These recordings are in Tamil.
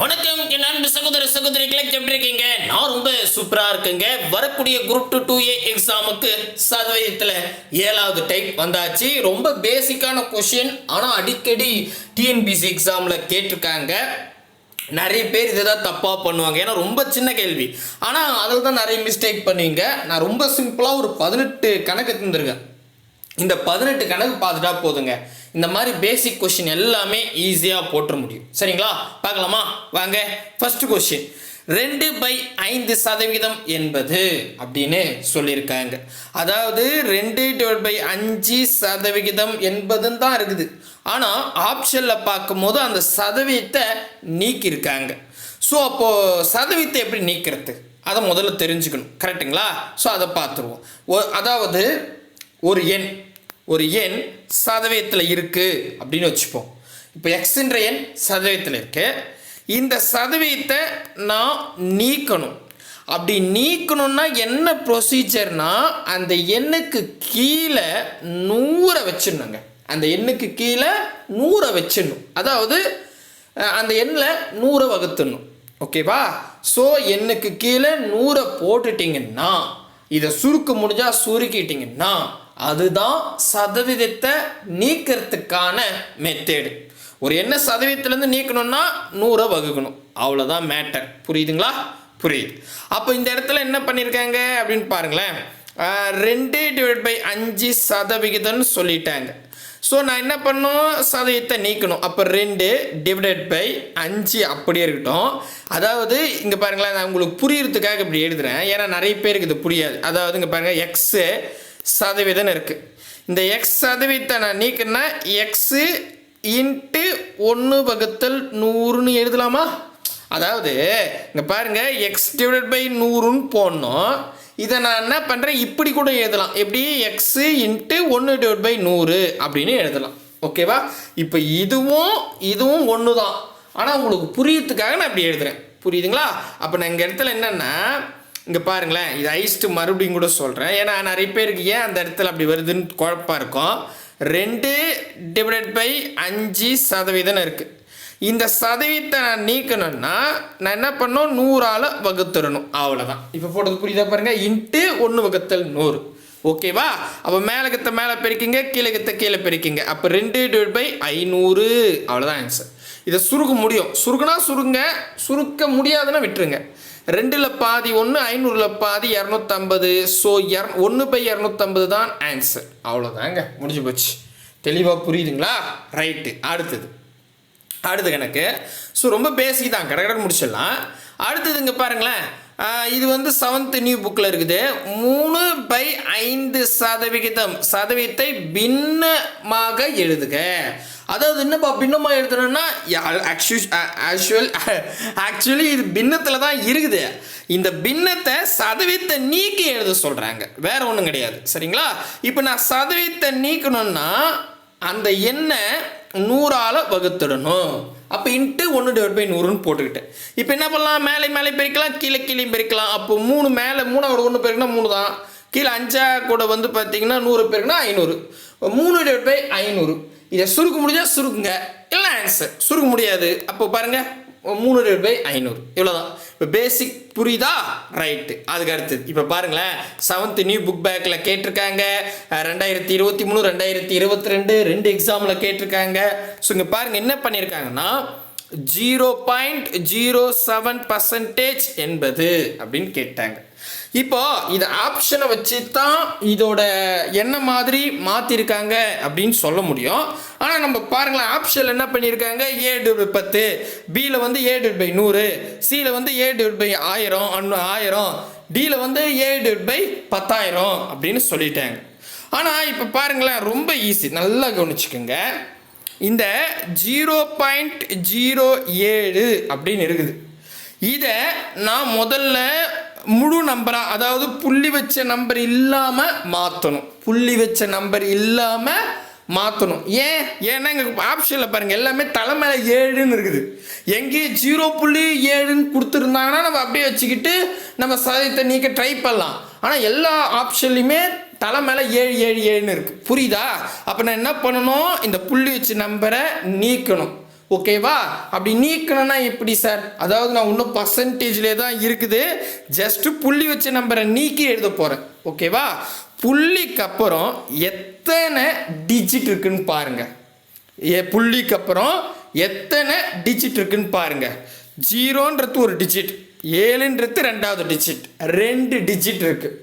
வணக்கம். என் அன்பு சகோதர சகோதரிகளை எப்படி இருக்கீங்க? நான் ரொம்ப சூப்பரா இருக்குங்க. வரக்கூடிய குரூப் டூ டூ ஏ எக்ஸாமுக்கு சதவீதத்தில் ஏழாவது டைப் வந்தாச்சு. ரொம்ப பேசிக்கான கொஷின் ஆனால் அடிக்கடி டிஎன்பிசி எக்ஸாமில் கேட்டிருக்காங்க. நிறைய பேர் இதை தான் தப்பாக பண்ணுவாங்க. ஏன்னா ரொம்ப சின்ன கேள்வி. ஆனால் அதில் தான் நிறைய மிஸ்டேக் பண்ணுவீங்க நான் ரொம்ப சிம்பிளாக ஒரு பதினெட்டு கணக்கு தந்துருக்கேன் இந்த பதினெட்டு கணக்கு பார்த்துட்டா போதுங்க. இந்த மாதிரி பேசிக் கொஷின் எல்லாமே ஈஸியாக போட்டுற முடியும். சரிங்களா? பார்க்கலாமா? வாங்க. ஃபர்ஸ்ட் கொஷின் ரெண்டு பை ஐந்து சதவீதம் என்பது அப்படின்னு சொல்லியிருக்காங்க. அதாவது ரெண்டு டிவைட் பை அஞ்சு சதவிகிதம் என்பதுன்னு தான் இருக்குது. ஆனால் ஆப்ஷனில் பார்க்கும்போது அந்த சதவீதத்தை நீக்கியிருக்காங்க. ஸோ அப்போது சதவீதத்தை எப்படி நீக்கிறது? அதை முதல்ல தெரிஞ்சுக்கணும். கரெக்டுங்களா ஸோ அதை பார்த்துருவோம். அதாவது ஒரு எண். ஒரு எண் சதவீதத்தில் இருக்குது அப்படின்னு வச்சுப்போம். இப்போ எக்ஸ்ன்ற எண் சதவீதத்தில் இருக்கு. இந்த சதவீதத்தை நான் நீக்கணும். அப்படி நீக்கணும்னா என்ன ப்ரொசீஜர்னா அந்த எண்ணுக்கு கீழே நூறை வச்சிடணுங்க. அந்த எண்ணுக்கு கீழே நூறை வச்சிடணும். அதாவது அந்த எண்ணில் நூறை வகுத்துடணும். ஓகேவா ஸோ எண்ணுக்கு கீழே நூறை போட்டுட்டிங்கன்னா இதை சுருக்க முடிஞ்சால் சுருக்கிட்டிங்கன்னா அதுதான் சதவீதத்தை நீக்கிறதுக்கான மெத்தேடு ஒரு என்ன சதவீதத்துலேருந்து நீக்கணும்னா நூறை வகுக்கணும். அவ்வளோதான் மேட்டர் புரியுதுங்களா? புரியுது. அப்போ இந்த இடத்துல என்ன பண்ணியிருக்காங்க அப்படின்னு பாருங்களேன். ரெண்டு டிவைட் பை அஞ்சு சதவிகிதம்னு சொல்லிட்டாங்க. ஸோ நான் என்ன பண்ணணும்? சதவீதத்தை நீக்கணும். அப்போ ரெண்டு டிவைடட் பை அஞ்சு அப்படியே இருக்கட்டும். அதாவது இங்கே பாருங்களேன் நான் உங்களுக்கு புரியறதுக்காக இப்படி எழுதுறேன். ஏன்னா நிறைய பேருக்கு இது புரியாது. அதாவது இங்கே பாருங்கள் எக்ஸு சதவீதம் இருக்குது இந்த எக்ஸ் சதவீதத்தை நான் நீக்கினா எக்ஸு இன்ட்டு ஒன்று வகுத்தல் நூறுன்னு எழுதலாமா? அதாவது இங்கே பாருங்கள் எக்ஸ் டிவைட் பை நூறுன்னு போடணும். இதை நான் என்ன பண்ணுறேன் இப்படி கூட எழுதலாம். எப்படி? எக்ஸு இன்ட்டு ஒன்று டிவைட் பை நூறு அப்படின்னு எழுதலாம். ஓகேவா இப்போ இதுவும் இதுவும் ஒன்று தான் ஆனால் உங்களுக்கு புரியறதுக்காக நான் இப்படி எழுதுகிறேன் புரியுதுங்களா? அப்போ நான் இங்கே இடத்துல என்னென்னா இங்கே பாருங்களேன் இது ஐஸ்ட்டு மறுபடியும் கூட சொல்கிறேன் ஏன்னா நிறைய பேருக்கு ஏன் அந்த இடத்துல அப்படி வருதுன்னு குழப்பாக இருக்கும்? ரெண்டு டிவைட் பை அஞ்சு சதவீதம் இருக்குது இந்த சதவீதத்தை நான் நீக்கணும்னா நான் என்ன பண்ணணும்? நூறால் வகுத்துடணும். அவ்வளோதான் இப்போ போட்டது புரியுதா பாருங்கள் இன்ட்டு ஒன்று வகுத்தல் நூறு. ஓகேவா அப்போ மேலே மேலே பெருக்கிங்க கீழே கீழே பெருக்கிங்க. அப்போ ரெண்டு டிவைட் பை ஐநூறு. அவ்வளோதான் ஆன்சர் இதை சுருக்க முடியும். சுருக்குனா சுருங்க சுருக்க முடியாதுன்னா விட்டுருங்க. ரெண்டில் பாதி ஒன்று ஐநூறில் பாதி இரநூத்தம்பது. ஸோ இர ஒன்று பை இரநூத்தம்பது தான் ஆன்சர் அவ்வளோதாங்க முடிஞ்சு போச்சு. தெளிவாக புரியுதுங்களா? ரைட்டு அடுத்தது. அடுத்த கணக்கு ஸோ ரொம்ப பேசிக் தான். கடகடன் முடிச்சிடலாம். அடுத்ததுங்க பாருங்களேன். இது வந்து செவன்த் நியூ புக்கில் இருக்குது. மூணு பை ஐந்து சதவிகிதம் சதவீதத்தை பின்னமாக எழுதுக. அதாவது என்னப்பா பின்னமாக எழுதணும்னா ஆக்சுவல் ஆக்சுவலி இது பின்னத்தில் தான் இருக்குது. இந்த பின்னத்தை சதவீதத்தை நீக்கி எழுத சொல்கிறாங்க வேற ஒன்றும் கிடையாது. சரிங்களா? இப்போ நான் சதவீதத்தை நீக்கணும்னா அந்த எண்ணை நூறால் வகுத்துடணும். அப்போ இன்ட்டு ஒன்று டிவைட் பை நூறுன்னு போட்டுக்கிட்டேன் இப்போ என்ன பண்ணலாம்? மேலே மேலே பெருக்கலாம் கீழே கீழே பெருக்கலாம். அப்போ மூணு மேலே மூணாவோட ஒன்று பெருக்கினா மூணு தான். கீழே அஞ்சா கூட வந்து பார்த்தீங்கன்னா நூறு பேருக்குன்னா ஐநூறு. மூணு டிவைட் பை ஐநூறு. இதை சுருக்க முடிஞ்சா சுருக்குங்க. இல்லை ஆன்சர் சுருக்க முடியாது. அப்போ பாருங்கள் மூணு டிவைட் பை ஐநூறு. இவ்வளோதான் இப்போ பேசிக் புரியுதா? ரைட்டு அதுக்கு அடுத்தது இப்போ பாருங்களேன். செவன்த் நியூ புக் பேக்கில் கேட்டிருக்காங்க. ரெண்டாயிரத்தி இருபத்தி மூணு ரெண்டாயிரத்தி இருபத்தி ரெண்டு ரெண்டு எக்ஸாமில் கேட்டிருக்காங்க. ஸோ இங்கே பாருங்கள் என்ன பண்ணியிருக்காங்கன்னா zero point zero seven percentage என்பது அப்படின்னு கேட்டாங்க. இப்போ இது ஆப்ஷனை வச்சு தான் இதோட என்ன மாதிரி மாற்றிருக்காங்க அப்படின்னு சொல்ல முடியும். ஆனால் நம்ம பாருங்களேன் ஆப்ஷனில் என்ன பண்ணியிருக்காங்க ஏ டிவைட் பத்து. பியில் வந்து ஏ டிவைட் பை நூறு. சியில் வந்து ஏ டிவைட் பை ஆயிரம் அன்னு ஆயிரம். டியில் வந்து ஏ டிவைட் பை பத்தாயிரம் அப்படின்னு சொல்லிட்டாங்க. ஆனால் இப்போ பாருங்களேன் ரொம்ப ஈஸி நல்லா கவனிச்சுக்கோங்க. இந்த ஜீரோ பாயிண்ட் ஜீரோ ஏழு அப்படின்னு இருக்குது. இதை நான் முதல்ல முழு நம்பராக அதாவது புள்ளி வச்ச நம்பர் இல்லாமல் மாற்றணும் புள்ளி வச்ச நம்பர் இல்லாமல் மாற்றணும் ஏன்? ஏன்னா எங்களுக்கு ஆப்ஷனில் பாருங்கள் எல்லாமே தலைமையில ஏழுன்னு இருக்குது. எங்கேயும் ஜீரோ புள்ளி ஏழுன்னு கொடுத்துருந்தாங்கன்னா நம்ம அப்படியே வச்சுக்கிட்டு நம்ம சதவீதத்தை நீக்க ட்ரை பண்ணலாம். ஆனால் எல்லா ஆப்ஷன்லையுமே தலை மேலே ஏழு ஏழு ஏழுன்னு இருக்குது புரியுதா? அப்போ நான் என்ன பண்ணணும்? இந்த புள்ளி வச்ச நம்பரை நீக்கணும். ஓகேவா? அப்படி நீக்கணும்னா எப்படி சார்? அதாவது நான் இன்னும் பர்சன்டேஜ்லே தான் இருக்குது. ஜஸ்ட்டு புள்ளி வச்ச நம்பரை நீக்கி எழுத போகிறேன் ஓகேவா? புள்ளிக்கு அப்புறம் எத்தனை டிஜிட் இருக்குன்னு பாருங்கள் ஏ புள்ளிக்கு அப்புறம் எத்தனை டிஜிட் இருக்குன்னு பாருங்கள் ஜீரோன்றது ஒரு டிஜிட் ஏழுன்றது ரெண்டாவது டிஜிட் ரெண்டு டிஜிட் இருக்குது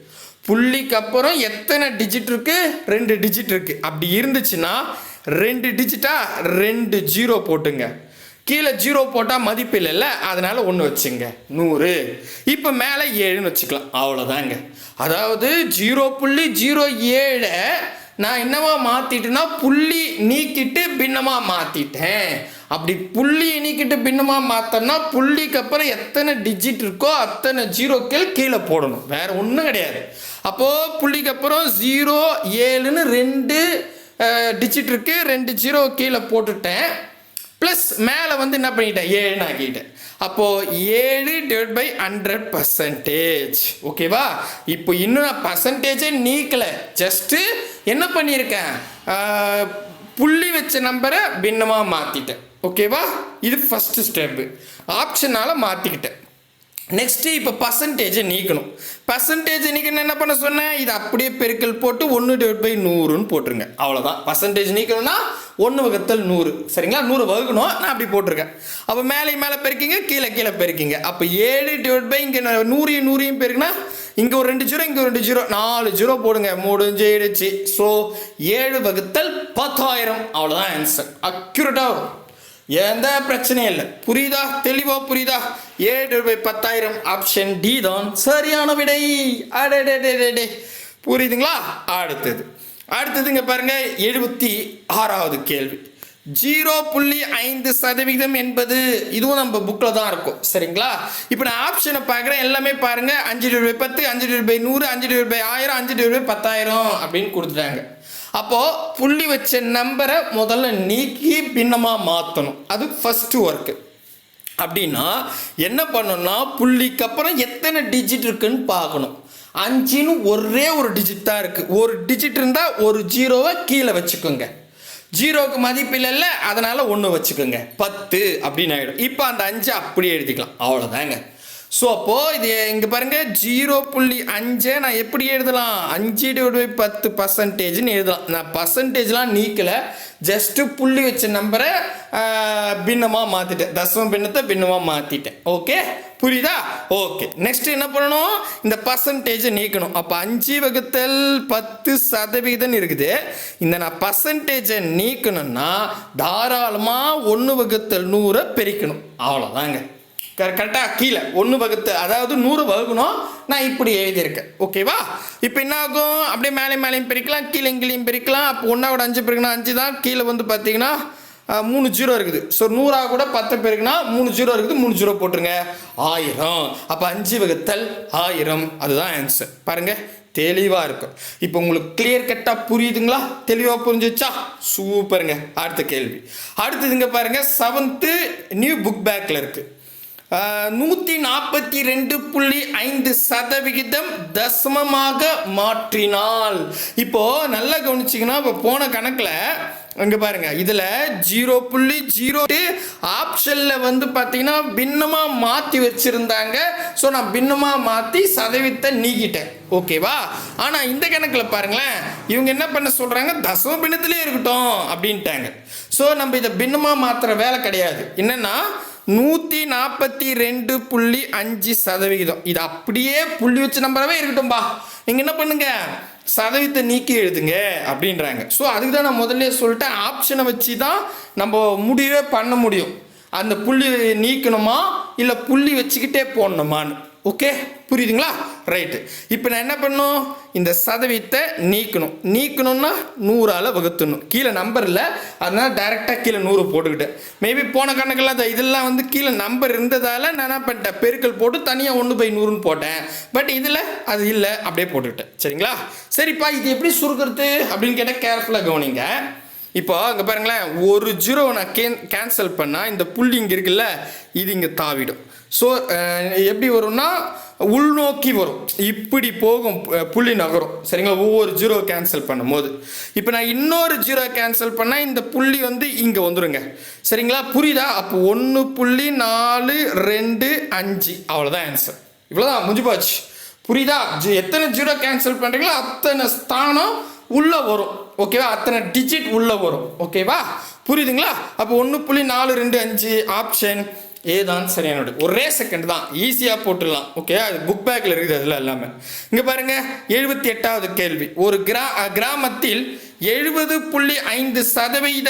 புள்ளிக்கு அப்புறம் எத்தனை டிஜிட் இருக்குது ரெண்டு டிஜிட் இருக்குது அப்படி இருந்துச்சுன்னா ரெண்டு டிஜிட்டாக ரெண்டு ஜீரோ போட்டுங்க. கீழே ஜீரோ போட்டால் மதிப்பு இல்லைல்ல அதனால் ஒன்று வச்சுங்க. நூறு. இப்போ மேலே ஏழுன்னு வச்சுக்கலாம். அவ்வளோதாங்க அதாவது ஜீரோ புள்ளி ஜீரோ ஏழை நான் என்னவா மாற்றிட்டேன்னா புள்ளி நீக்கிட்டு பின்னமாக மாற்றிட்டேன் அப்படி புள்ளியை நீக்கிட்டு பின்னமாக மாற்றோம்னா புள்ளிக்கு அப்புறம் எத்தனை டிஜிட் இருக்கோ அத்தனை ஜீரோக்கள் கீழே போடணும். வேறு ஒன்றும் கிடையாது. அப்போது புள்ளிக்கு அப்புறம் ஜீரோ ஏழுன்னு ரெண்டு டிஜிட் இருக்கு ரெண்டு ஜீரோ கீழே போட்டுட்டேன். ப்ளஸ் மேலே வந்து என்ன பண்ணிட்டேன்? ஏழுன்னு ஆக்கிட்டேன். அப்போது ஏழு டிவைட் பை ஹண்ட்ரட் பர்சன்டேஜ் ஓகேவா இப்போ இன்னும் நான் பர்சன்டேஜே நீக்கலை. ஜஸ்ட்டு என்ன பண்ணியிருக்கேன்? புள்ளி வச்ச நம்பரை பின்னமாக மாற்றிட்டேன் ஓகேவா இது ஃபஸ்ட்டு ஸ்டெப்பு ஆப்ஷனால் மாற்றிக்கிட்டேன் நெக்ஸ்ட்டு இப்போ பர்சன்டேஜை நீக்கணும். பர்சன்டேஜ் நீக்கணும் என்ன பண்ண சொன்னேன்? இது அப்படியே பெருக்கல் போட்டு ஒன்று டிவைட் பை நூறுன்னு போட்டுருங்க. அவ்வளோதான் பர்சன்டேஜ் நீக்கணும்னா ஒன்று வகுத்தல் நூறு. சரிங்களா? நூறு வகுக்கணும். நான் அப்படி போட்டிருக்கேன். அப்போ மேலே மேலே பெருக்கிங்க கீழே கீழே பெருக்கிங்க. அப்போ ஏழு டிவைட் பை இங்கே நூறையும் நூறையும் பெருக்குனா இங்கே ஒரு ரெண்டு ஜீரோ இங்கே ஒரு ரெண்டு ஜீரோ. நாலு ஜீரோ போடுங்க. முடிஞ்சிடுச்சு ஸோ ஏழு வகுத்தல் பத்தாயிரம். அவ்வளோதான் ஆன்சர் அக்யூரேட்டாக வரும். எந்த பிரச்சனையும் இல்லை. புரியுதா? தெளிவா புரியுதா? ஏழு ரூபாய் பத்தாயிரம் ஆப்ஷன் டி தான் சரியான விடை. அடே புரியுதுங்களா? அடுத்தது. அடுத்ததுங்க பாருங்க எழுபத்தி ஆறாவது கேள்வி. ஜீரோ புள்ளி ஐந்து சதவிகிதம் என்பது இதுவும் நம்ம புக்கில் தான் இருக்கும். சரிங்களா? இப்போ நான் ஆப்ஷனை பார்க்குறேன். எல்லாமே பாருங்க. அஞ்சு ரூபாய் பத்து அஞ்சு ரூபாய் நூறு அஞ்சு ரூபாய் ஆயிரம் அஞ்சு ரூபாய் பத்தாயிரம் அப்படின்னு கொடுத்துட்டாங்க. அப்போது புள்ளி வச்ச நம்பரை முதல்ல நீக்கி பின்னமாக மாற்றணும் அது ஃபஸ்ட்டு ஒர்க்கு அப்படின்னா என்ன பண்ணணும்னா புள்ளிக்கு அப்புறம் எத்தனை டிஜிட் இருக்குன்னு பார்க்கணும். அஞ்சுன்னு ஒரே ஒரு டிஜிட் தான் இருக்குது ஒரு டிஜிட் இருந்தால் ஒரு ஜீரோவை கீழே வச்சுக்கோங்க. ஜீரோவுக்கு மதிப்பு இல்லைல்ல அதனால் ஒன்று வச்சுக்கோங்க. பத்து அப்படின்னு ஆகிடும் இப்போ அந்த அஞ்சு அப்படியே எழுதிக்கலாம். அவ்வளோதாங்க ஸோ அப்போது இது இங்கே பாருங்கள் ஜீரோ புள்ளி அஞ்சை நான் எப்படி எழுதலாம்? அஞ்சு டிவைட் பை பத்து பர்சன்டேஜ்னு எழுதலாம். நான் பர்சன்டேஜ்லாம் நீக்கலை ஜஸ்ட்டு புள்ளி வச்ச நம்பரை பின்னமாக மாற்றிட்டேன் தசம பின்னத்தை பின்னமாக மாற்றிட்டேன் ஓகே புரியுதா? ஓகே நெக்ஸ்ட் என்ன பண்ணணும்? இந்த பர்சன்டேஜை நீக்கணும். அப்போ அஞ்சு வகுத்தல் பத்து சதவீதம் இருக்குது. இந்த நான் பர்சன்டேஜை நீக்கணும்னா தாராளமாக ஒன்று வகுத்தல் நூறை பெருக்கணும். அவ்வளோதாங்க கரெக்டாக கீழே. ஒன்று வகுத்து அதாவது நூறு வகுக்கணும். நான் இப்படி எழுதியிருக்கேன். ஓகேவா இப்போ என்ன ஆகும்? அப்படியே மேலே மேலேயும் பிரிக்கலாம் கீழே கீழேயும் பிரிக்கலாம். அப்போ ஒன்றா கூட அஞ்சு பிரிக்கணும் அஞ்சு தான். கீழே வந்து பார்த்தீங்கன்னா மூணு ஜீரோ இருக்குது. ஸோ நூறாக கூட பத்து பேருக்குன்னா மூணு ஜீரோ இருக்குது. மூணு ஜீரோ போட்டுருங்க. ஆயிரம். அப்போ அஞ்சு வகுத்தல் ஆயிரம். அதுதான் ஆன்சர் பாருங்கள் தெளிவாக இருக்கும். இப்போ உங்களுக்கு கிளியர் கட்டாக புரியுதுங்களா? தெளிவாக புரிஞ்சிச்சா சூப்பருங்க. அடுத்த கேள்வி. அடுத்ததுங்க பாருங்கள் செவன்த்து நியூ புக் பேக்கில் இருக்குது நூற்றி நாற்பத்தி ரெண்டு புள்ளி ஐந்து சதவிகிதம் தசமமாக மாற்றினால். இப்போது நல்லா கவனிச்சிங்கன்னா இப்போ போன கணக்கில் அங்கே பாருங்க இதில் ஜீரோ புள்ளி ஜீரோ ஆப்ஷனில் வந்து பார்த்தீங்கன்னா பின்னமாக மாற்றி வச்சுருந்தாங்க. ஸோ நான் பின்னமாக மாற்றி சதவீதத்தை நீக்கிட்டேன். ஓகேவா ஆனால் இந்த கணக்கில் பாருங்களேன் இவங்க என்ன பண்ண சொல்கிறாங்க தசம பின்னத்திலே இருக்கட்டும் அப்படின்ட்டாங்க. ஸோ நம்ம இதை பின்னமாக மாற்றுற வேலை கிடையாது. என்னென்னா நூற்றி நாற்பத்தி ரெண்டு புள்ளி அஞ்சு சதவிகிதம். இது அப்படியே புள்ளி வச்ச நம்பராகவே இருக்கட்டும்பா நீங்கள் என்ன பண்ணுங்க? சதவீதத்தை நீக்கி எழுதுங்க அப்படின்றாங்க. ஸோ அதுக்கு தான் நான் முதல்ல சொல்லிட்டேன். ஆப்ஷனை வச்சு தான் நம்ம முடிவே பண்ண முடியும். அந்த புள்ளி நீக்கணுமா? இல்லை புள்ளி வச்சுக்கிட்டே போடணுமான்னு? ஓகே புரியுதுங்களா? ரைட்டு இப்போ நான் என்ன பண்ணும்? இந்த சதவீதத்தை நீக்கணும். நீக்கணும்னா நூறால் வகுத்துணும் கீழே நம்பர் இல்லை. அதனால் டைரெக்டாக கீழே நூறு போட்டுக்கிட்டேன் மேபி போன கணக்கெல்லாம் இதெல்லாம் வந்து கீழே நம்பர் இருந்ததால் நான் என்ன பண்ணிட்டேன்? பெருக்கல் போட்டு தனியாக ஒன்று பை நூறுன்னு போட்டேன். பட் இதில் அது இல்லை. அப்படியே போட்டுக்கிட்டேன். சரிங்களா? சரிப்பா இது எப்படி சுருக்கிறது? அப்படின்னு கேட்டால் கேர்ஃபுல்லாக கவனிங்க. இப்போ அங்கே பாருங்களேன் ஒரு ஜீரோவை நான் கேன் கேன்சல் பண்ணால் இந்த புள்ளி இங்கே இருக்குல்ல இது இங்கே தாவிடும். ஸோ எப்படி வரும்னா உள்நோக்கி வரும். இப்படி போகும் புள்ளி நகரும். சரிங்களா? ஒவ்வொரு ஜீரோ கேன்சல் பண்ணும்போது. இப்போ நான் இன்னொரு ஜீரோ கேன்சல் பண்ணால் இந்த புள்ளி வந்து இங்கே வந்துருங்க. சரிங்களா? புரியுதா? அப்போ ஒன்று புள்ளி நாலு ரெண்டு அஞ்சு. அவ்வளோதான் ஆன்சர் இவ்வளோதான் முடிஞ்சு போச்சு புரியுதா எத்தனை ஜீரோ கேன்சல் பண்ணுறீங்களோ அத்தனை ஸ்தானம் உள்ளே வரும். ஓகேவா அத்தனை டிஜிட் உள்ளே வரும். ஓகேவா புரியுதுங்களா? அப்போ ஒன்று புள்ளி நாலு ரெண்டு அஞ்சு ஆப்ஷன் ஏதான் சரியானது ஒரே செகண்ட் தான். ஈஸியாக போட்டுடலாம். ஓகே அது புக் பேக்கில் இருக்குது அதில் எல்லாமே. இங்கே பாருங்கள் எழுபத்தி எட்டாவது கேள்வி. ஒரு கிரா கிராமத்தில் எழுபது புள்ளி ஐந்து சதவீத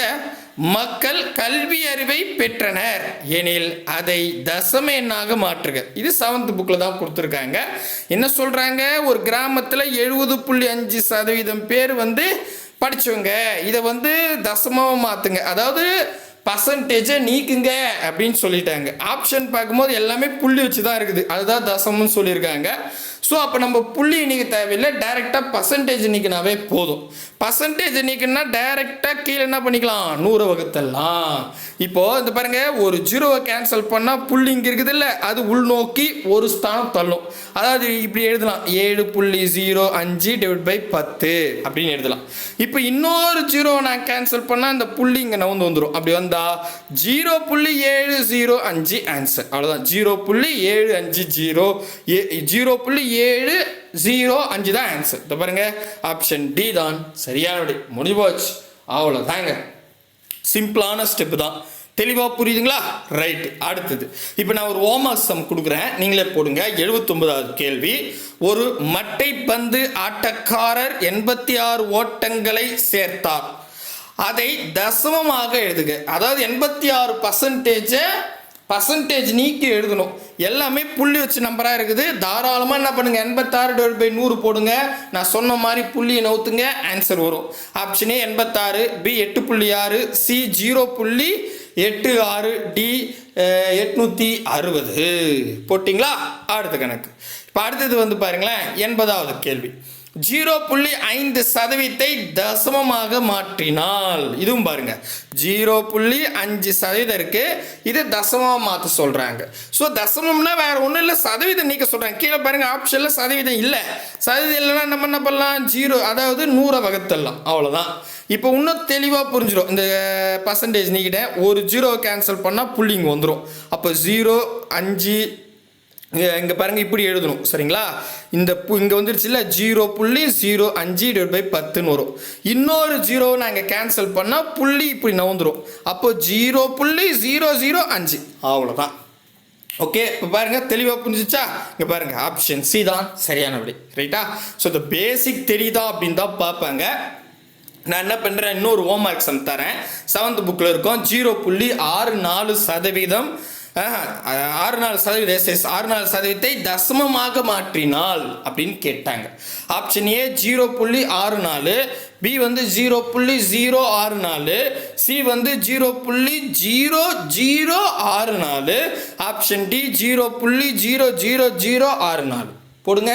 மக்கள் கல்வி அறிவை பெற்றனர். எனில் அதை தசம எண்ணாக மாற்றுக. இது செவன்த் புக்கில் தான் கொடுத்துருக்காங்க. என்ன சொல்கிறாங்க ஒரு கிராமத்தில் எழுபது புள்ளி அஞ்சு சதவீதம் பேர் வந்து படித்தவங்க இதை வந்து தசமமாக மாற்றுங்க அதாவது பர்சன்டேஜை நீக்குங்க அப்படின்னு சொல்லிட்டாங்க. ஆப்ஷன் பார்க்கும்போது எல்லாமே புள்ளி வச்சு தான் இருக்குது. அதுதான் தசமம்னு சொல்லியிருக்காங்க. ஸோ அப்போ நம்ம புள்ளி இன்றைக்கி தேவையில்லை. டைரெக்டாக பர்சன்டேஜ் நீக்கினாவே போதும். பர்சன்டேஜ் நீக்கினா டைரெக்டாக கீழே என்ன பண்ணிக்கலாம்? நூறு வகுத்தெல்லாம் இப்போது இந்த பாருங்கள் ஒரு ஜீரோவை கேன்சல் பண்ணால் புள்ளி இங்கே இருக்குது இல்லை? அது உள்நோக்கி ஒரு ஸ்தானம் தள்ளும். அதாவது இப்படி எழுதலாம். ஏழு புள்ளி ஜீரோ அஞ்சு டிவைட் பை பத்து அப்படின்னு எழுதலாம். இப்போ இன்னொரு ஜீரோவை நான் கேன்சல் பண்ணால் அந்த புள்ளி இங்கே நவுந்து வந்துடும் அப்படி வந்தால் ஜீரோ புள்ளி ஏழு ஜீரோ அஞ்சு ஆன்சர் அவ்வளோதான் ஜீரோ புள்ளி ஏழு அஞ்சு ஜீரோ ஏ ஜீரோ புள்ளி ஏழு ஜீரோ அஞ்சு தான் ஆன்சர் இந்த பாருங்க ஆப்ஷன் டி தான் சரியான விடை முடிஞ்சு போச்சு. அவ்வளோதாங்க சிம்பிளான ஸ்டெப்பு தான். தெளிவாக புரியுதுங்களா? ரைட் அடுத்தது. இப்போ நான் ஒரு ஓமாசம் கொடுக்குறேன். நீங்களே போடுங்க. எழுபத்தொன்பதாவது கேள்வி. ஒரு மட்டை பந்து ஆட்டக்காரர் எண்பத்தி ஆறு ஓட்டங்களை சேர்த்தார். அதை தசமமாக எழுதுக. அதாவது எண்பத்தி ஆறு பர்சன்டேஜை பர்சன்டேஜ் நீக்கி எழுதணும். எல்லாமே புள்ளி வச்சு நம்பராக இருக்குது. தாராளமாக என்ன பண்ணுங்கள் எண்பத்தாறு டிவைட் பை நூறு போடுங்க. நான் சொன்ன மாதிரி புள்ளியை நவுத்துங்க. ஆன்சர் வரும். ஆப்ஷன் ஏ எண்பத்தாறு பி எட்டு புள்ளி ஆறு சி ஜீரோ புள்ளி எட்டு ஆறு டி எட்நூற்றி அறுபது. போட்டிங்களா? அடுத்த கணக்கு. இப்போ அடுத்தது வந்து பாருங்களேன். எண்பதாவது கேள்வி. ஜீரோ புள்ளி ஐந்து சதவீதத்தை தசமமாக மாற்றினால். இதுவும் பாருங்க. ஜீரோ புள்ளி அஞ்சு சதவீதம் இருக்கு. இது தசமமாக மாற்ற சொல்றாங்க. ஸோ தசமம்னா வேற ஒன்றும் இல்லை. சதவீதம் நீக்க சொல்றாங்க. கீழே பாருங்க ஆப்ஷன்ல சதவீதம் இல்லை. சதவீதம் இல்லைன்னா நம்ம என்ன பண்ணலாம்? ஜீரோ அதாவது நூறை வகுத்தரலாம். அவ்வளோதான் இப்போ இன்னும் தெளிவாக புரிஞ்சிடும் இந்த பர்சன்டேஜ் நீக்கிட்டேன். ஒரு ஜீரோ கேன்சல் பண்ணால் புள்ளிங்க வந்துடும் அப்போ ஜீரோ அஞ்சு இங்கே பாருங்கள் இப்படி எழுதணும். சரிங்களா? இந்த இங்கே வந்துருச்சுல்ல ஜீரோ புள்ளி ஜீரோ அஞ்சு டிவைட் பை பத்துன்னு வரும் இன்னொரு ஜீரோ நாங்கள் கேன்சல் பண்ணால் புள்ளி இப்படி நவுந்துடும் அப்போது ஜீரோ புள்ளி ஜீரோ ஜீரோ அஞ்சு. அவ்வளோதான் ஓகே இப்போ பாருங்க தெளிவாக புரிஞ்சிச்சா? இங்கே பாருங்கள் ஆப்ஷன் சி தான் சரியான விடை ரைட்டா ஸோ இந்த பேசிக் தெரியுதா அப்படின்னு தான் பார்ப்பாங்க. நான் என்ன பண்ணுறேன் இன்னொரு ஹோம் ஒர்க் சம் தரேன். செவன்த் புக்கில் இருக்கும் ஜீரோ புள்ளி ஆறு நாலு சதவீதம் ஆறு நாலு சதவீதம் எஸ் எஸ் ஆறு நாலு சதவீதத்தை தசமமாக மாற்றினால் அப்படின்னு கேட்டாங்க. ஆப்ஷன் ஏ ஜீரோ புள்ளி ஆறு நாலு பி வந்து ஜீரோ புள்ளி ஜீரோ ஆறு நாலு சி வந்து ஜீரோ புள்ளி ஜீரோ ஜீரோ ஆறு நாலு ஆப்ஷன் டி ஜீரோ புள்ளி ஜீரோ ஜீரோ ஜீரோ ஆறு நாலு. போடுங்க.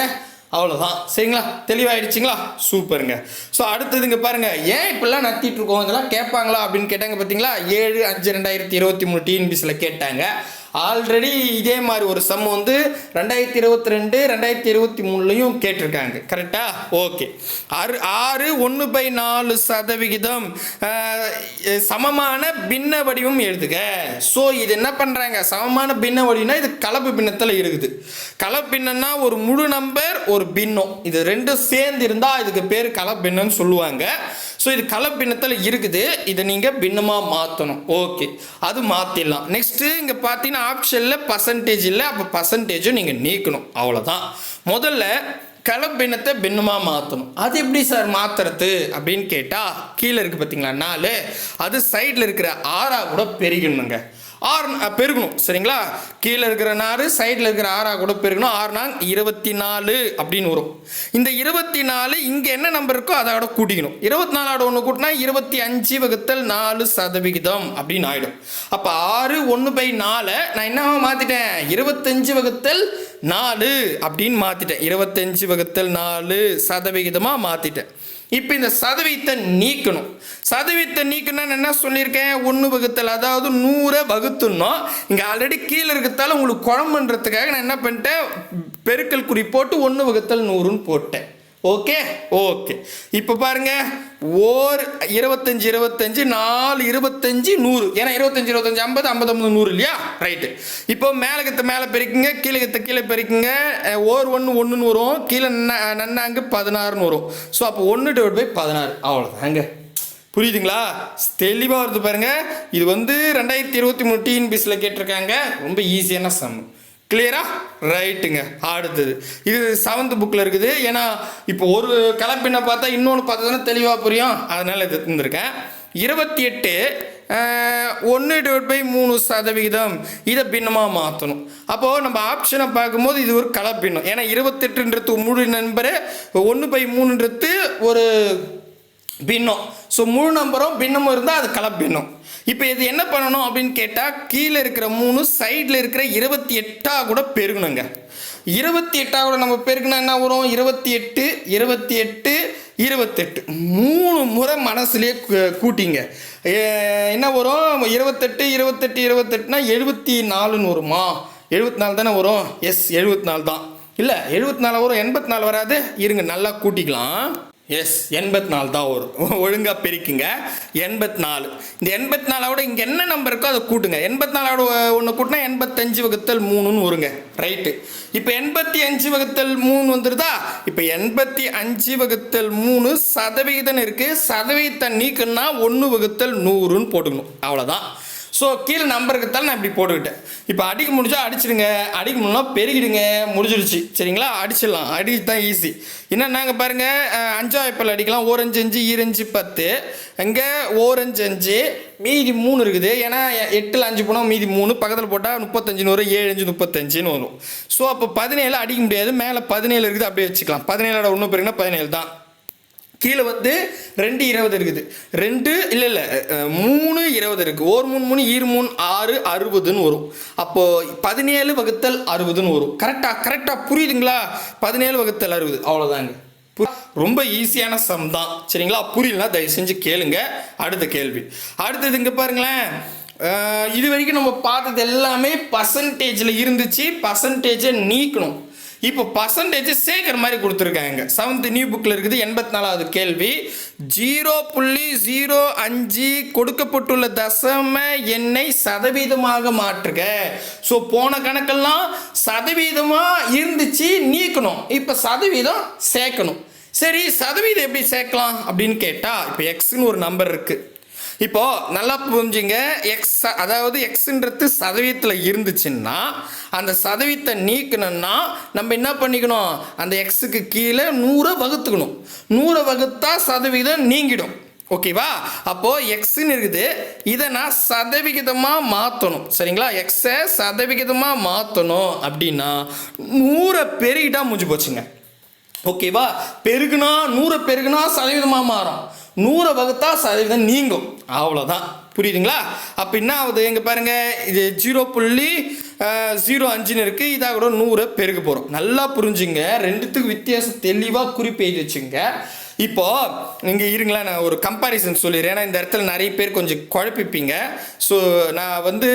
அவ்வளோதான் சரிங்களா? தெளிவாயிடுச்சிங்களா? சூப்பருங்க. ஸோ அடுத்ததுங்க பாருங்கள் ஏன் இப்படிலாம் நத்திட்டு இருக்கோம்? இதெல்லாம் கேட்பாங்களா அப்படின்னு கேட்டாங்க பார்த்தீங்களா ஏழு அஞ்சு ரெண்டாயிரத்தி இருபத்தி மூணு டிஎன்பிசியில் கேட்டாங்க. ஆல்ரெடி இதே மாதிரி ஒரு சம் வந்து ரெண்டாயிரத்தி இருபத்தி ரெண்டு ரெண்டாயிரத்தி இருபத்தி மூணுலையும் கேட்டிருக்காங்க. கரெக்டா ஓகே ஆறு ஆறு ஒன்று பை நாலு சதவிகிதம் சமமான பின்ன வடிவம் எழுதுக. ஸோ இது என்ன பண்ணுறாங்க சமமான பின்ன வடிவம்னா இது கலப்பு பின்னத்தில் இருக்குது. கலப்பு ஒரு முழு நம்பர் ஒரு பின்னம். இது ரெண்டும் சேர்ந்து இருந்தால் இதுக்கு பேர் கலப்பின்னம்னு சொல்லுவாங்க. ஸோ இது கலப்பினத்தில் இருக்குது. இதை நீங்கள் பின்னமாக மாற்றணும் ஓகே அது மாற்றிடலாம் நெக்ஸ்ட்டு இங்கே பார்த்தீங்கன்னா ஆப்ஷனில் பர்சன்டேஜ் இல்லை. அப்போ பர்சன்டேஜும் நீங்கள் நீக்கணும். அவ்வளோதான் முதல்ல கலப்பினத்தை பின்னமாக மாற்றணும் அது எப்படி சார் மாற்றுறது அப்படின்னு கேட்டால் கீழே இருக்குது பார்த்தீங்களா நாலு. அது சைடில் இருக்கிற ஆறாக கூட பெருகணுங்க ஆறு பெருகணும் சரிங்களா? கீழே இருக்கிற நாறு சைடில் இருக்கிற ஆறாக கூட பெருகணும். ஆறு நாங் இருபத்தி நாலு அப்படின்னு வரும். இந்த இருபத்தி நாலு இங்கே என்ன நம்பர் இருக்கோ அதோட கூட்டிக்கணும். இருபத்தி நாலோட ஒன்று கூட்டினா இருபத்தி அஞ்சு வகுத்தல் நாலு சதவிகிதம் அப்படின்னு ஆகிடும் அப்போ ஆறு ஒன்று பை நாலை நான் என்னவா மாற்றிட்டேன் இருபத்தஞ்சு வகுத்தல் நாலு அப்படின்னு மாற்றிட்டேன் இருபத்தஞ்சு வகுத்தல் நாலு சதவிகிதமாக மாற்றிட்டேன் இப்போ இந்த சதவீதத்தை நீக்கணும். சதவீதத்தை நீக்கணும்னு என்ன சொல்லியிருக்கேன்? ஒன்று வகுத்தல் அதாவது நூறை வகுத்துனோம் இங்கே ஆல்ரெடி கீழே இருக்கிறதால உங்களுக்கு குழம்புன்றதுக்காக நான் என்ன பண்ணிட்டேன்? பெருக்கல் குறி போட்டு ஒன்று வகுத்தல் நூறுன்னு போட்டேன். ஓகே ஓகே இப்போ பாருங்க. ஓர் இருபத்தஞ்சு இருபத்தஞ்சு நாலு இருபத்தஞ்சு நூறு. ஏன்னா இருபத்தஞ்சு இருபத்தஞ்சு ஐம்பது ஐம்பது ஐம்பது நூறு இல்லையா? ரைட்டு இப்போ மேலகத்தை மேலே பெருக்குங்க கீழகத்தை கீழே பெருக்குங்க. ஓர் ஒன்று ஒன்றுன்னு வரும் கீழே நன்ன- பதினாறுன்னு வரும் ஸோ அப்போ ஒன்று டிவைட் பை பதினாறு. அவ்வளோதாங்க புரியுதுங்களா? தெளிவாக வருது பாருங்க. இது வந்து ரெண்டாயிரத்தி இருபத்தி மூணு டிஎன்பிஎஸ்சில் கேட்டிருக்காங்க. ரொம்ப ஈஸியான சம்மு கிளியரா ரைட்டுங்க அடுத்தது. இது செவன்த் புக்கில் இருக்குது. ஏன்னா இப்போ ஒரு கலப்பினை பார்த்தா இன்னொன்று பார்த்தா தானே தெளிவாக புரியும். அதனால் இது இருந்திருக்கேன் இருபத்தி எட்டு ஒன்று டிவைட் பை மூணு சதவிகிதம். இதை பின்னமாக மாற்றணும் அப்போது நம்ம ஆப்ஷனை பார்க்கும்போது இது ஒரு கலப்பின்னம். ஏன்னா இருபத்தெட்டுன்றது முழு நண்பர் ஒன்று பை மூணுன்றது ஒரு பின்னம். ஸோ முழு நம்பரும் பின்னமும் இருந்தால் அது கலப்பின்னம் இப்போ இது என்ன பண்ணணும் அப்படின்னு கேட்டால் கீழே இருக்கிற மூணு சைடில் இருக்கிற இருபத்தி எட்டாக கூட பெருகணுங்க. இருபத்தி எட்டாக கூட நம்ம பெருகினா என்ன வரும்? இருபத்தி எட்டு இருபத்தி எட்டு இருபத்தெட்டு. மூணு முறை மனசுலேயே கூட்டிங்க. என்ன வரும்? இருபத்தெட்டு இருபத்தெட்டு இருபத்தெட்டுனா எழுபத்தி நாலுன்னு வருமா? எழுபத்தி நாலு தானே வரும்? எஸ் எழுபத்தி நாலு தான். இல்லை எழுபத்தி நாலு வரும் எண்பத்தி நாலு வராது. இருங்க நல்லா கூட்டிக்கலாம். எஸ் எண்பத்தி நாலு தான் வரும் ஒழுங்காக பிரிக்குங்க. எண்பத்தி நாலு இந்த எண்பத்தி நாலோட இங்கே என்ன நம்பர் இருக்கோ அதை கூட்டுங்க. எண்பத்தி நாலோட ஒன்று கூட்டினா எண்பத்தஞ்சு வகுத்தல் மூணுன்னு வருங்க. ரைட்டு இப்போ எண்பத்தி அஞ்சு வகுத்தல் மூணு வந்துருதா? இப்போ எண்பத்தி அஞ்சு வகுத்தல் மூணு சதவிகிதம் இருக்குது சதவீதம் நீக்குன்னா ஒன்று வகுத்தல் நூறுன்னு போட்டுக்கணும். அவ்வளோதான் ஸோ கீழே நம்பர் இருக்கிறதால நான் இப்படி போட்டுக்கிட்டேன். இப்போ அடிக்க முடிஞ்சால் அடிச்சிடுங்க. அடிக்க முடியலாம் பெருகிடுங்க. முடிஞ்சிடுச்சு சரிங்களா? அடிச்சிடலாம். அடி தான் ஈஸி என்ன நாங்கள் பாருங்கள் அஞ்சா அஞ்சாயிரப்பில் அடிக்கலாம். ஓரஞ்சு அஞ்சு ஈரஞ்சு பத்து. இங்கே ஓரஞ்சு அஞ்சு. மீதி மூணு இருக்குது. ஏன்னா எ- எட்டில் அஞ்சு போனால் மீதி மூணு. பக்கத்தில் போட்டால் முப்பத்தஞ்சுன்னு வரும் ஏழு அஞ்சு முப்பத்தஞ்சுன்னு வரும். ஸோ அப்போ பதினேழு அடிக்க முடியாது. மேலே பதினேழு இருக்குது. அப்படியே வச்சுக்கலாம். பதினேழோட ஒன்று பெருங்கன்னா பதினேழு தான். கீழே வந்து ரெண்டு இருபது இருக்குது. ரெண்டு இல்லை இல்லை மூணு இருபது இருக்குது ஒரு மூணு மூணு ஈர் மூணு ஆறு அறுபதுன்னு வரும். அப்போது பதினேழு வகுத்தல் அறுபதுன்னு வரும். கரெக்டாக கரெக்டாக புரியுதுங்களா? பதினேழு வகுத்தல் அறுபது. அவ்வளோதாங்க ரொம்ப ஈஸியான சம் தான். சரிங்களா? புரியலனா தயவு செஞ்சு கேளுங்க. அடுத்த கேள்வி. அடுத்தது இங்கே பாருங்களேன். இது வரைக்கும் நம்ம பார்த்தது எல்லாமே பர்சன்டேஜில் இருந்துச்சு. பர்சன்டேஜை நீக்கணும். இப்போ பர்சன்டேஜ் சேர்க்குற மாதிரி கொடுத்துருக்காங்க. செவன்த் நியூ புக்கில் இருக்குது எண்பத்தி நாலாவது கேள்வி. ஜீரோ புள்ளி ஜீரோ அஞ்சு கொடுக்கப்பட்டுள்ள தசம எண்ணை சதவீதமாக மாற்றுக. ஸோ போன கணக்கெல்லாம் சதவீதமாக இருந்துச்சு நீக்கணும். இப்போ சதவீதம் சேர்க்கணும். சரி சதவீதம் எப்படி சேர்க்கலாம் அப்படின்னு கேட்டால் இப்போ எக்ஸ்னு ஒரு நம்பர் இருக்குது இப்போ நல்லா புரிஞ்சுங்க எக்ஸ் அதாவது எக்ஸ்ன்றது சதவீதத்தில் இருந்துச்சுன்னா அந்த சதவீதத்தை நீக்கணும்னா நம்ம என்ன பண்ணிக்கணும்? அந்த எக்ஸுக்கு கீழே நூறை வகுத்துக்கணும். நூறை வகுத்தா சதவீதம் நீங்கிடும். ஓகேவா அப்போது எக்ஸ்ன்னு இருக்குது. இதை நான் சதவிகிதமாக மாற்றணும் சரிங்களா? எக்ஸை சதவிகிதமாக மாற்றணும் அப்படின்னா நூறை பெருகிட்டா முடிஞ்சு போச்சுங்க. ஓகேவா பெருகுனா நூறை பெருகுனா சதவீதமாக மாறும். நூறை வகுத்தா சதவீதம் நீங்கும். அவ்வளோதான் புரியுதுங்களா? அப்போ என்ன ஆகுது? எங்கே பாருங்கள் இது ஜீரோ புள்ளி ஜீரோ அஞ்சுன்னு இருக்குது இதாக கூட நூறை பெருக போகிறோம் நல்லா புரிஞ்சுங்க. ரெண்டுத்துக்கு வித்தியாசம் தெளிவாக குறிப்பெய்து வச்சுங்க. இப்போ இங்கே இருங்களேன் நான் ஒரு கம்பாரிசன் சொல்லிடுறேன். ஏன்னா இந்த இடத்துல நிறைய பேர் கொஞ்சம் குழப்பிப்பீங்க. ஸோ நான் வந்து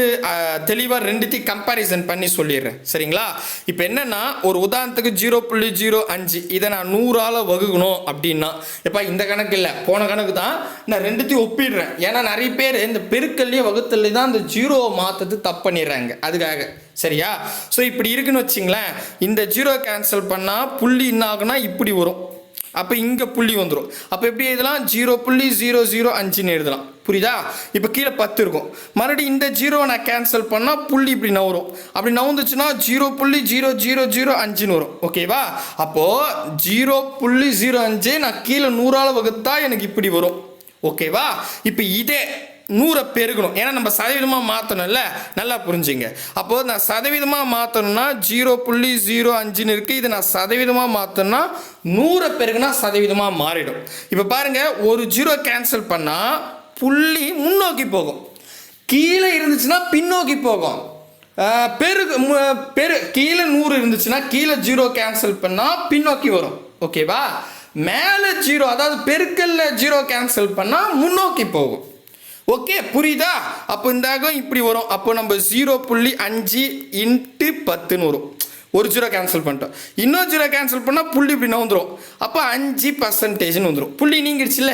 தெளிவாக ரெண்டுத்தையும் கம்பாரிசன் பண்ணி சொல்லிடுறேன். சரிங்களா? இப்போ என்னன்னா ஒரு உதாரணத்துக்கு ஜீரோ புள்ளி ஜீரோ அஞ்சு. இதை நான் நூறால் வகுக்கணும் அப்படின்னா எப்பா இந்த கணக்கு இல்லை. போன கணக்கு தான். நான் ரெண்டுத்தையும் ஒப்பிடுறேன். ஏன்னா நிறைய பேர் இந்த பெருக்கல்லையும் வகுத்தல்லே தான் அந்த ஜீரோவை மாற்றுறது தப்பு பண்ணிடுறாங்க. அதுக்காக. சரியா? ஸோ இப்படி இருக்குன்னு வச்சிங்களேன். இந்த ஜீரோ கேன்சல் பண்ணால் புள்ளி என்ன ஆகுனா இப்படி வரும். அப்போ இங்கே புள்ளி வந்துடும் அப்போ எப்படி எழுதலாம்? ஜீரோ புள்ளி ஜீரோ ஜீரோ அஞ்சுன்னு எழுதலாம். புரியுதா? இப்போ கீழே பத்து இருக்கும். மறுபடியும் இந்த ஜீரோவை நான் கேன்சல் பண்ணால் புள்ளி இப்படி நவரும். அப்படி நவுந்துச்சுன்னா ஜீரோ புள்ளி ஜீரோ ஜீரோ ஜீரோ அஞ்சுன்னு வரும். ஓகேவா அப்போது ஜீரோ புள்ளி ஜீரோ அஞ்சு நான் கீழே நூறால் வகுத்தா எனக்கு இப்படி வரும். ஓகேவா இப்போ இதே நூறை பெருகணும். ஏன்னா நம்ம சதவீதமாக மாற்றணும்ல நல்லா புரிஞ்சுங்க. அப்போது நான் சதவீதமாக மாற்றணும்னா ஜீரோ புள்ளி ஜீரோ அஞ்சுன்னு இருக்குது இதை நான் சதவீதமாக மாற்றணும்னா நூறை பெருகுனா சதவீதமாக மாறிடும். இப்போ பாருங்கள் ஒரு ஜீரோ கேன்சல் பண்ணால் புள்ளி முன்னோக்கி போகும். கீழே இருந்துச்சுன்னா பின்னோக்கி போகும். பெரு பெருகு மு- பெரு கீழே நூறு இருந்துச்சுன்னா கீழே ஜீரோ கேன்சல் பண்ணால் பின்னோக்கி வரும். ஓகேவா மேலே ஜீரோ அதாவது பெருக்கல்ல ஜீரோ கேன்சல் பண்ணால் முன்னோக்கி போகும். ஓகே புரியுதா? அப்போ இந்த இப்படி வரும். அப்போ நம்ம ஜீரோ புள்ளி அஞ்சு இன்ட்டு பத்துன்னு வரும். ஒரு ஜீரோ கேன்சல் பண்ணிட்டோம். இன்னொரு ஜீரோ கேன்சல் பண்ணால் புள்ளி இப்படி வந்துடும் அப்போ அஞ்சு பர்சன்டேஜ்னு வந்துடும் புள்ளி நீங்கிடுச்சுல்ல?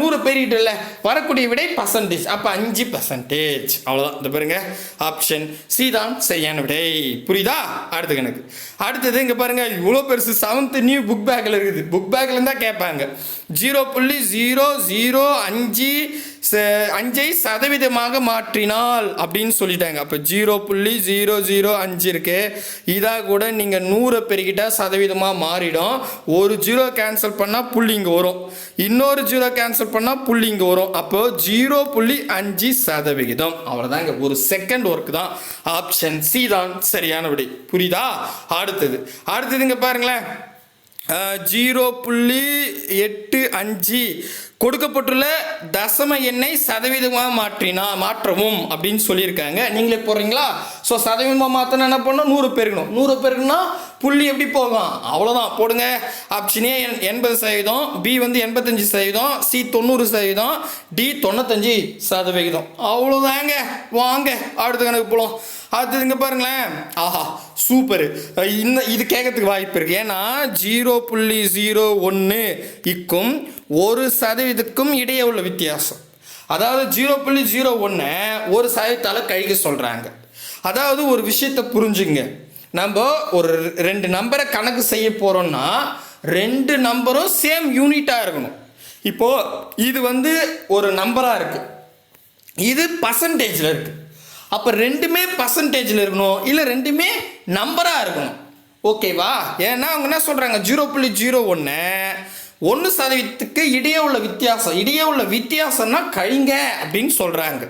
நூறு பெருகிட்டுல வரக்கூடிய விடை பர்சன்டேஜ் அப்போ அஞ்சு பர்சன்டேஜ் அவ்வளோதான் இந்த பாருங்க. ஆப்ஷன் சி தான் சரியான விடை. புரியுதா? அடுத்த கணக்கு. அடுத்தது இங்கே பாருங்க. இவ்வளோ பெருசு. செவன்த் நியூ புக் பேக்கில் இருக்குது. புக் பேக்கில் இருந்தால் கேட்பாங்க. ஜீரோ புள்ளி ஜீரோ ஜீரோ அஞ்சு அஞ்சை சதவீதமாக மாற்றினால் அப்படின்னு சொல்லிட்டாங்க. அப்போ ஜீரோ புள்ளி ஜீரோ ஜீரோ அஞ்சு இருக்கு. இதாக கூட நீங்கள் நூறை பெருக்கிட்டா சதவீதமாக மாறிடும். ஒரு ஜீரோ கேன்சல் பண்ணால் புள்ளி இங்கே வரும். இன்னொரு ஜீரோ கேன்சல் பண்ணால் புள்ளி இங்கே வரும். அப்போ ஜீரோ புள்ளி அஞ்சு சதவிகிதம். அவ்வளோதாங்க ஒரு செகண்ட் ஒர்க் தான். ஆப்ஷன் சி தான். சரியான விடை. புரியுதா? அடுத்தது. அடுத்தது இங்கே பாருங்களேன். ஜீரோ புள்ளி எட்டு அஞ்சு. கொடுக்கப்பட்டுள்ள தசம எண்ணை சதவீதமாக மாற்றினா மாற்றவும் அப்படின்னு சொல்லியிருக்காங்க. நீங்களே போடுறீங்களா? ஸோ சதவீதமாக மாற்றினா என்ன பண்ணணும் நூறு பேருக்கணும் நூறு பெருக்குனா புள்ளி எப்படி போகும்? அவ்வளோதான் போடுங்க. ஆப்ஷன் ஏ எண்பது சதவீதம். பி வந்து எண்பத்தஞ்சு சதவீதம். சி தொண்ணூறு சதவீதம். டி தொண்ணூத்தஞ்சு சதவிகிதம் அவ்வளோதாங்க வாங்க. அடுத்த கணக்கு போகலாம் அடுத்தது இங்கே பாருங்களேன். ஆஹா சூப்பர். இன்னும் இது கேட்கறதுக்கு வாய்ப்பு இருக்கு. ஏன்னா ஜீரோ புள்ளி ஜீரோ ஒன்று இக்கும் ஒரு சதவீதத்துக்கும் இடையே உள்ள வித்தியாசம். அதாவது ஜீரோ புள்ளி ஜீரோ ஒன்று ஒரு சதவீதத்தால் கழிக்க சொல்கிறாங்க அதாவது ஒரு விஷயத்தை புரிஞ்சுங்க. நம்ம ஒரு ரெண்டு நம்பரை கணக்கு செய்ய போகிறோம்னா ரெண்டு நம்பரும் சேம் யூனிட்டாக இருக்கணும். இப்போது இது வந்து ஒரு நம்பராக இருக்குது இது பர்சன்டேஜில் இருக்குது அப்போ ரெண்டுமே பர்சன்டேஜில் இருக்கணும் இல்லை ரெண்டுமே நம்பராக இருக்கணும். ஓகேவா ஏன்னா அவங்க என்ன சொல்கிறாங்க ஜீரோ புள்ளி ஜீரோ ஒன்று ஒன்று சதவீதத்துக்கு இடையே உள்ள வித்தியாசம். இடையே உள்ள வித்தியாசம்னா கழிங்க அப்படின்னு சொல்கிறாங்க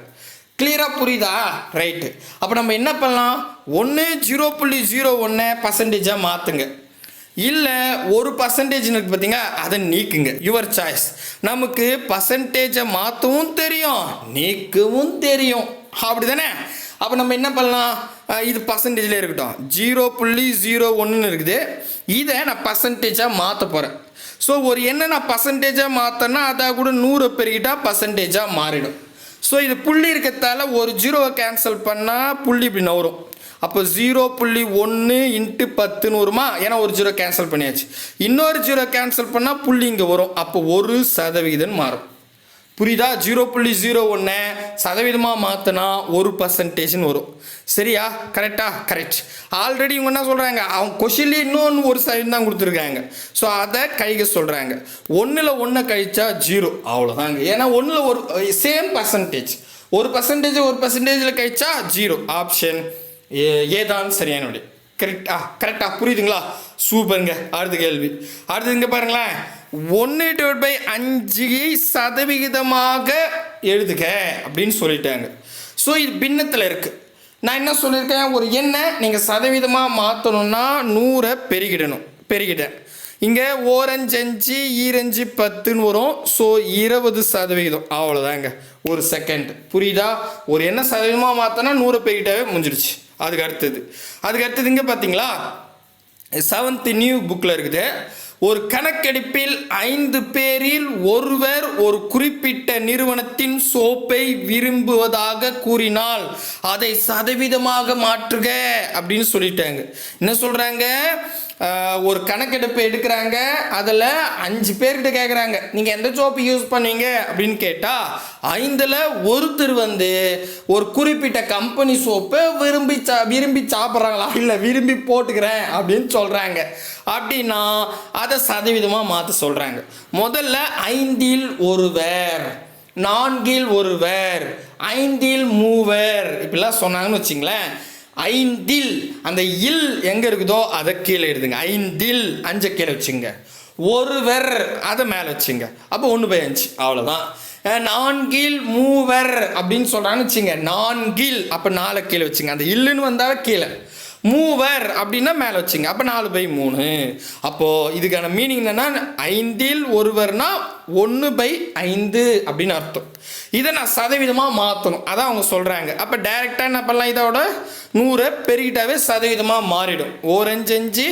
கிளியராக புரியுதா? ரைட்டு அப்போ நம்ம என்ன பண்ணலாம்? ஒன்று ஜீரோ புள்ளி ஜீரோ ஒன்று பர்சன்டேஜாக மாற்றுங்க இல்லை ஒரு பர்சன்டேஜ் இருக்குது பார்த்தீங்க அதை நீக்குங்க. யுவர் சாய்ஸ் நமக்கு பர்சன்டேஜை மாற்றவும் தெரியும் நீக்கவும் தெரியும். அப்படி தானே அப்போ நம்ம என்ன பண்ணலாம்? இது பர்சன்டேஜில் இருக்கட்டும். ஜீரோ புள்ளி ஜீரோ ஒன்றுன்னு இருக்குது. இதை நான் பர்சன்டேஜாக மாற்ற போகிறேன் ஸோ ஒரு என்ன நான் பர்சன்டேஜாக மாற்றேன்னா அதை கூட நூறு பெருகிட்டா பர்சன்டேஜாக மாறிடும். ஸோ இது புள்ளி இருக்கிறதால ஒரு ஜீரோவை கேன்சல் பண்ணால் புள்ளி இப்படி நவரும் அப்போ ஜீரோ புள்ளி ஒன்று இன்ட்டு பத்துன்னு வருமா? ஏன்னா ஒரு ஜீரோ கேன்சல் பண்ணியாச்சு. இன்னொரு ஜீரோ கேன்சல் பண்ணால் புள்ளி இங்கே வரும். அப்போ ஒரு சதவீதம் மாறும். புரியுதா? ஜீரோ புள்ளி ஜீரோ ஒன்று சதவீதமாக மாற்றினா ஒரு பர்சன்டேஜ்னு வரும். சரியா? கரெக்டா கரெக்ட் ஆல்ரெடி இவங்க என்ன சொல்கிறாங்க அவங்க கொஷின்லேயே இன்னொன்று ஒரு சதவீதம் தான் கொடுத்துருக்காங்க. ஸோ அதை கைக சொல்கிறாங்க ஒன்றில் ஒன்றை கழிச்சா ஜீரோ. அவ்வளோதாங்க ஏன்னா ஒன்றில் ஒரு சேம் பர்சன்டேஜ் ஒரு பர்சன்டேஜ் ஒரு பர்சன்டேஜில் கழிச்சா ஜீரோ. ஆப்ஷன் ஏ ஏதான் சரியான விடை கரெக்டா கரெக்டா புரியுதுங்களா? சூப்பருங்க. அடுத்த கேள்வி. அடுத்து இங்கே பாருங்களேன். ஒன்று டிவைட் பை அஞ்சு சதவிகிதமாக எழுதுக அப்படின்னு சொல்லிட்டாங்க. ஸோ இது பின்னத்தில் இருக்குது நான் என்ன சொல்லியிருக்கேன்? ஒரு எண்ணை நீங்கள் சதவீதமாக மாற்றணும்னா நூறை பெருகிடணும். பெருகிட்டேன். இங்கே ஓரஞ்சஞ்சு ஈரஞ்சு பத்துன்னு வரும். ஸோ இருபது சதவிகிதம் அவ்வளோதாங்க ஒரு செகண்ட் புரியுதா? ஒரு என்ன சதவீதமாக மாற்றினா நூறு பெருகிட்டாவே முடிஞ்சிடுச்சு. அதுக்கு அடுத்தது. அதுக்கு அடுத்தது இங்கே பார்த்தீங்களா செவன்த் நியூ புக்கில் இருக்குது. ஒரு கணக்கெடுப்பில் ஐந்து பேரில் ஒருவர் ஒரு குறிப்பிட்ட நிறுவனத்தின் சோப்பை விரும்புவதாக கூறினால் அதை சதவீதமாக மாற்றுக அப்படின்னு சொல்லிட்டாங்க. என்ன சொல்கிறாங்க ஒரு கணக்கெடுப்பு எடுக்கிறாங்க. அதில் அஞ்சு பேர்கிட்ட கேட்குறாங்க நீங்கள் எந்த சோப்பு யூஸ் பண்ணுவீங்க அப்படின்னு கேட்டால் ஐந்தில் ஒருத்தர் வந்து ஒரு குறிப்பிட்ட கம்பெனி சோப்பை விரும்பி சா விரும்பி சாப்பிட்றாங்களா? இல்லை விரும்பி போட்டுக்கிறேன் அப்படின்னு சொல்கிறாங்க அப்படின்னா அதை சதவீதமாக மாற்ற சொல்கிறாங்க முதல்ல ஐந்தில் ஒருவர் நான்கில் ஒருவர் ஐந்தில் மூவர் இப்படிலாம் சொன்னாங்கன்னு வச்சிங்களேன். ஐந்தில் அந்த இல் எங்கே இருக்குதோ அதை கீழே எழுதுங்க. ஐந்தில் அஞ்சை கீழே வச்சுங்க. ஒருவர் அதை மேலே வச்சுங்க. அப்போ ஒன்று பை அஞ்சு. அவ்வளோதான் நான்கில் மூவர் அப்படின்னு சொல்கிறாங்கன்னு வச்சுங்க. நான்கில் அப்போ நாலு கீழே வச்சுங்க. அந்த இல்லுன்னு வந்தால் கீழே. மூவர் அப்படின்னா மேலே வச்சுங்க. அப்போ நாலு பை மூணு. அப்போது இதுக்கான மீனிங் என்னென்னா ஐந்தில் ஒருவர்னால் ஒன்று பை ஐந்து அப்படின்னு அர்த்தம். இதை நான் சதவீதமாக மாற்றணும் அதான் அவங்க சொல்கிறாங்க அப்போ டைரெக்டாக என்ன பண்ணலாம் இதோட? நூறை பெருகிட்டாவே சதவீதமாக மாறிடும். ஓரஞ்சு அஞ்சு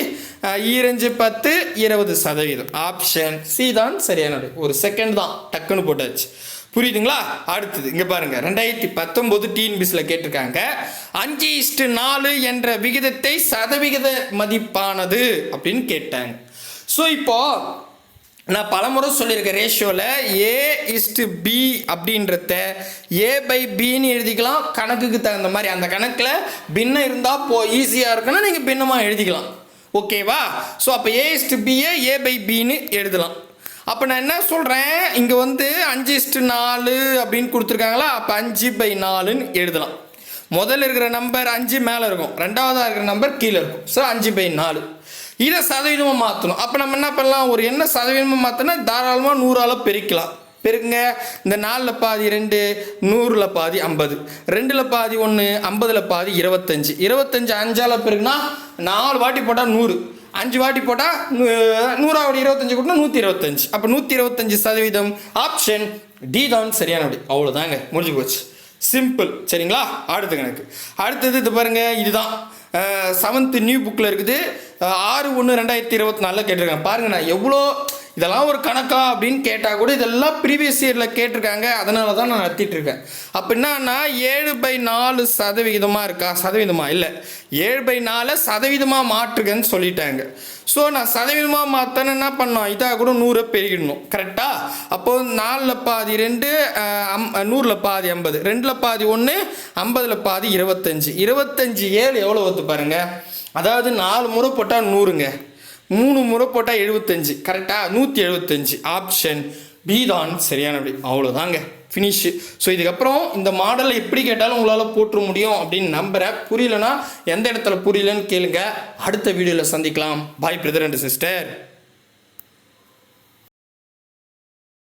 ஈரஞ்சு பத்து இருபது சதவீதம். ஆப்ஷன் சி தான் சரியான ஒரு செகண்ட் தான். டக்குன்னு போட்டாச்சு. புரியுதுங்களா? அடுத்தது இங்கே பாருங்க. ரெண்டாயிரத்தி பத்தொம்போது டிஎன்பிஎஸ்சில் கேட்டிருக்காங்க. அஞ்சு இஷ்டு நாலு என்ற விகிதத்தை சதவிகித மதிப்பானது அப்படின்னு கேட்டாங்க. ஸோ இப்போது நான் பலமுறை சொல்லியிருக்கேன் ரேஷியோவில் ஏ இஸ்டு பி அப்படின்றத ஏ பை பின்னு எழுதிக்கலாம். கணக்குக்கு தகுந்த மாதிரி அந்த கணக்கில் பின்னம் இருந்தால் போ ஈஸியாக இருக்குன்னா நீங்கள் பின்னமாக எழுதிக்கலாம். ஓகேவா ஸோ அப்போ ஏ இஸ்டு பியை ஏ பை பின்னு எழுதலாம். அப்போ நான் என்ன சொல்கிறேன் இங்கே வந்து அஞ்சு இஸ்டு நாலு அப்படின்னு கொடுத்துருக்காங்களா? அப்போ அஞ்சு பை நாலுன்னு எழுதலாம். முதல்ல இருக்கிற நம்பர் அஞ்சு மேலே இருக்கும். ரெண்டாவதாக இருக்கிற நம்பர் கீழே இருக்கும். ஸோ அஞ்சு பை நாலு. இதை சதவீதமாக மாற்றணும் அப்போ நம்ம என்ன பண்ணலாம்? ஒரு என்ன சதவீதமாக மாற்றினா தாராளமாக நூறால் பெருக்கலாம். பெருங்க இந்த நாலில் பாதி ரெண்டு நூறில் பாதி ஐம்பது. ரெண்டில் பாதி ஒன்று ஐம்பதில் பாதி இருபத்தஞ்சி. இருபத்தஞ்சி அஞ்சால் பெருக்குன்னா நாலு வாட்டி போட்டால் நூறு. அஞ்சு வாட்டி போட்டால் நூறாவது இருபத்தஞ்சு கூட்டினா நூற்றி இருபத்தஞ்சு அப்போ நூற்றி இருபத்தஞ்சு சதவீதம் ஆப்ஷன் டி தான் சரியான அப்படி அவ்வளோதாங்க முடிஞ்சு போச்சு. சிம்பிள் சரிங்களா? அடுத்த கணக்கு அடுத்தது இது பாருங்கள் இதுதான். செவன்த்து நியூ புக்கில் இருக்குது. ஆறு ஒன்று ரெண்டாயிரத்தி இருபத்தி நாலில் கேட்டிருக்காங்க. பாருங்கண்ணா எவ்வளோ இதெல்லாம் ஒரு கணக்கா அப்படின்னு கேட்டால் கூட இதெல்லாம் ப்ரீவியஸ் இயரில் கேட்டிருக்காங்க. அதனால தான் நான் நடத்திட்டுருக்கேன் அப்போ என்னன்னா ஏழு பை நாலு சதவிகிதமாக இருக்கா? சதவீதமாக இல்லை. ஏழு பை நாலு சதவீதமாக மாற்றுக்கன்னு சொல்லிட்டாங்க. ஸோ நான் சதவீதமாக மாற்றணும் என்ன பண்ணோம் இதாக கூட நூறை பெருகிடணும். கரெக்டாக அப்போது நாலில் பாதி ரெண்டு அம் நூறில் பாதி ஐம்பது. ரெண்டில் பாதி ஒன்று ஐம்பதில் பாதி இருபத்தஞ்சி. இருபத்தஞ்சி ஏழு எவ்வளோ ஒத்து பாருங்க? அதாவது நாலு முறை போட்டால் நூறுங்க. மூணு முறை போட்டால் எழுபத்தஞ்சு கரெக்டாக நூற்றி எழுபத்தஞ்சு ஆப்ஷன் பி தான். சரியான அப்படி அவ்வளோதாங்க ஃபினிஷு ஸோ இதுக்கப்புறம் இந்த மாடலை எப்படி கேட்டாலும் உங்களால் போட்டுற முடியும் அப்படின்னு நம்புகிறேன் புரியலன்னா எந்த இடத்துல புரியலன்னு கேளுங்க. அடுத்த வீடியோவில் சந்திக்கலாம். பாய் பிரதர் அண்ட் சிஸ்டர்